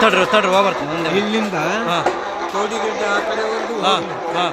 ತಡ್ರಿ ತಡ್ರಿ ಹೋಗ್ಬರ್ತೀನಿ ಮುಂದೆ ಇಲ್ಲಿಂದ ಹಾಂ. ಕೋಡಿಗಡ್ಡೆ ಆ ಕಡೆವರೆಗೂ ಹಾಂ ಹಾಂ.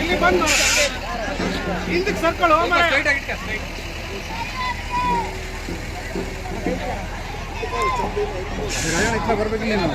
ಇಲ್ಲಿ ಬಂದು ಹಿಂದಕ್ಕೆ ಸರ್ಕಲ್ ಬರ್ಬೇಕು ನೀನು.